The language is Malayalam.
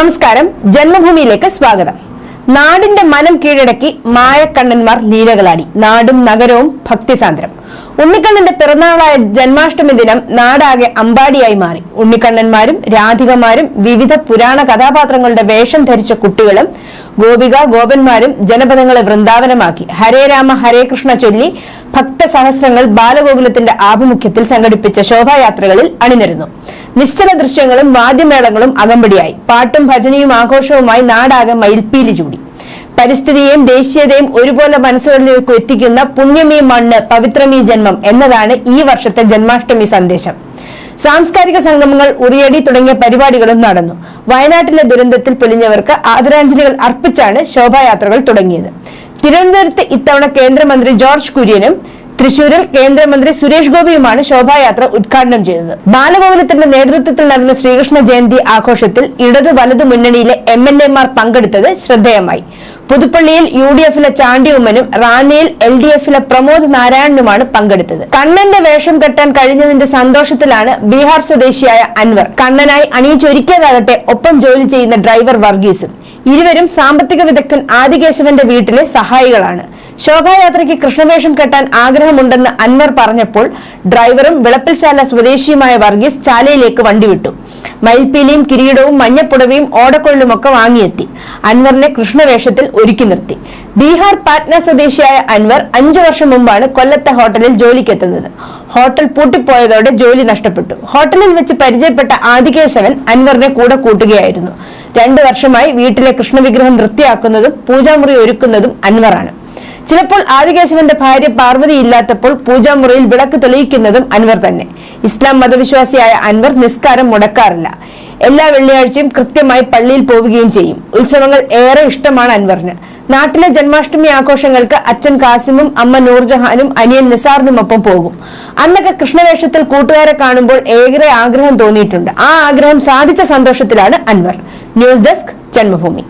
നമസ്കാരം. ജന്മഭൂമിയിലേക്ക് സ്വാഗതം. നാടിന്റെ മനം കീഴടക്കി മായക്കണ്ണന്മാർ ലീലകളാടി. നാടും നഗരവും ഭക്തിസാന്ദ്രം. ഉണ്ണിക്കണ്ണന്റെ പിറന്നാളായ ജന്മാഷ്ടമി ദിനം നാടാകെ അമ്പാടിയായി മാറി. ഉണ്ണിക്കണ്ണന്മാരും രാധികമാരും വിവിധ പുരാണ കഥാപാത്രങ്ങളുടെ വേഷം ധരിച്ച കുട്ടികളും ഗോപിക ഗോപന്മാരും ജനപദങ്ങളെ വൃന്ദാവനമാക്കി. ഹരേ രാമ ഹരേ കൃഷ്ണ ചൊല്ലി ഭക്തസഹസ്രങ്ങൾ ബാലഗോകുലത്തിന്റെ ആഭിമുഖ്യത്തിൽ സംഘടിപ്പിച്ച ശോഭായാത്രകളിൽ അണിനിരുന്നു. നിശ്ചല ദൃശ്യങ്ങളും വാദ്യമേളങ്ങളും അകമ്പടിയായി. പാട്ടും ഭജനയും ആഘോഷവുമായി നാടാകെ മയിൽപ്പീലി ചൂടി. പരിസ്ഥിതിയെയും ദേശീയതയും ഒരുപോലെ മനസ്സുകളിലേക്ക് എത്തിക്കുന്ന പുണ്യമീ മണ്ണ് പവിത്രമീ ജന്മം എന്നതാണ് ഈ വർഷത്തെ ജന്മാഷ്ടമി സന്ദേശം. സാംസ്കാരിക സംഗമങ്ങൾ ഉറിയടി തുടങ്ങിയ പരിപാടികളും നടന്നു. വയനാട്ടിലെ ദുരന്തത്തിൽ പൊലിഞ്ഞവർക്ക് ആദരാഞ്ജലികൾ അർപ്പിച്ചാണ് ശോഭായാത്രകൾ തുടങ്ങിയത്. തിരുവനന്തപുരത്ത് ഇത്തവണ കേന്ദ്രമന്ത്രി ജോർജ് കുര്യനും തൃശൂരിൽ കേന്ദ്രമന്ത്രി സുരേഷ് ഗോപിയുമാണ് ശോഭായാത്ര ഉദ്ഘാടനം ചെയ്തത്. ബാലഗോകുലത്തിന്റെ നേതൃത്വത്തിൽ നടന്ന ശ്രീകൃഷ്ണ ജയന്തി ആഘോഷത്തിൽ ഇടത് വലതു മുന്നണിയിലെ എം എൽ എമാർ പങ്കെടുത്തത് ശ്രദ്ധേയമായി. പുതുപ്പള്ളിയിൽ യു ഡി എഫിലെ ചാണ്ടി ഉമ്മനും റാന്നിയിൽ എൽ ഡി എഫിലെ പ്രമോദ് നാരായണനുമാണ് പങ്കെടുത്തത്. കണ്ണന്റെ വേഷം കെട്ടാൻ കഴിഞ്ഞതിന്റെ സന്തോഷത്തിലാണ് ബീഹാർ സ്വദേശിയായ അൻവർ. കണ്ണനായി അണിയിച്ചൊരുക്കിയതാകട്ടെ ഒപ്പം ജോലി ചെയ്യുന്ന ഡ്രൈവർ വർഗീസും. ഇരുവരും സാമ്പത്തിക വിദഗ്ധൻ ആദികേശവന്റെ വീട്ടിലെ സഹായികളാണ്. ശോഭായാത്രയ്ക്ക് കൃഷ്ണവേഷം കെട്ടാൻ ആഗ്രഹമുണ്ടെന്ന് അൻവർ പറഞ്ഞപ്പോൾ ഡ്രൈവറും വിളപ്പിൽശാല സ്വദേശിയുമായ വർഗീസ് ചാലയിലേക്ക് വണ്ടി വിട്ടു. മയിൽപ്പീലിയും കിരീടവും മഞ്ഞപ്പുടവയും ഓടക്കൊള്ളുമൊക്കെ വാങ്ങിയെത്തി. അൻവറിനെ കൃഷ്ണവേഷത്തിൽ ഒരുക്കി നിർത്തി. ബീഹാർ പാറ്റ്ന സ്വദേശിയായ അൻവർ അഞ്ചു വർഷം മുമ്പാണ് കൊല്ലത്തെ ഹോട്ടലിൽ ജോലിക്കെത്തുന്നത്. ഹോട്ടൽ പൂട്ടിപ്പോയതോടെ ജോലി നഷ്ടപ്പെട്ടു. ഹോട്ടലിൽ വെച്ച് പരിചയപ്പെട്ട ആദികേശവൻ അൻവറിനെ കൂടെ കൂട്ടുകയായിരുന്നു. രണ്ടു വർഷമായി വീട്ടിലെ കൃഷ്ണവിഗ്രഹം വൃത്തിയാക്കുന്നതും പൂജാമുറി ഒരുക്കുന്നതും അൻവറാണ്. ചിലപ്പോൾ ആദികേശവന്റെ ഭാര്യ പാർവതി ഇല്ലാത്തപ്പോൾ പൂജാമുറിയിൽ വിളക്ക് തെളിയിക്കുന്നതും അൻവർ തന്നെ. ഇസ്ലാം മതവിശ്വാസിയായ അൻവർ നിസ്കാരം മുടക്കാറില്ല. എല്ലാ വെള്ളിയാഴ്ചയും കൃത്യമായി പള്ളിയിൽ പോവുകയും ചെയ്യും. ഉത്സവങ്ങൾ ഏറെ ഇഷ്ടമാണ് അൻവറിന്. നാട്ടിലെ ജന്മാഷ്ടമി ആഘോഷങ്ങൾക്ക് അച്ഛൻ കാസിമും അമ്മ നൂർജഹാനും അനിയൻ നിസാറിനുമൊപ്പം പോകും. അന്നൊക്കെ കൃഷ്ണവേഷത്തിൽ കൂട്ടുകാരെ കാണുമ്പോൾ ഏറെ ആഗ്രഹം തോന്നിയിട്ടുണ്ട്. ആ ആഗ്രഹം സാധിച്ച സന്തോഷത്തിലാണ് അൻവർ. News desk Janmabhumi.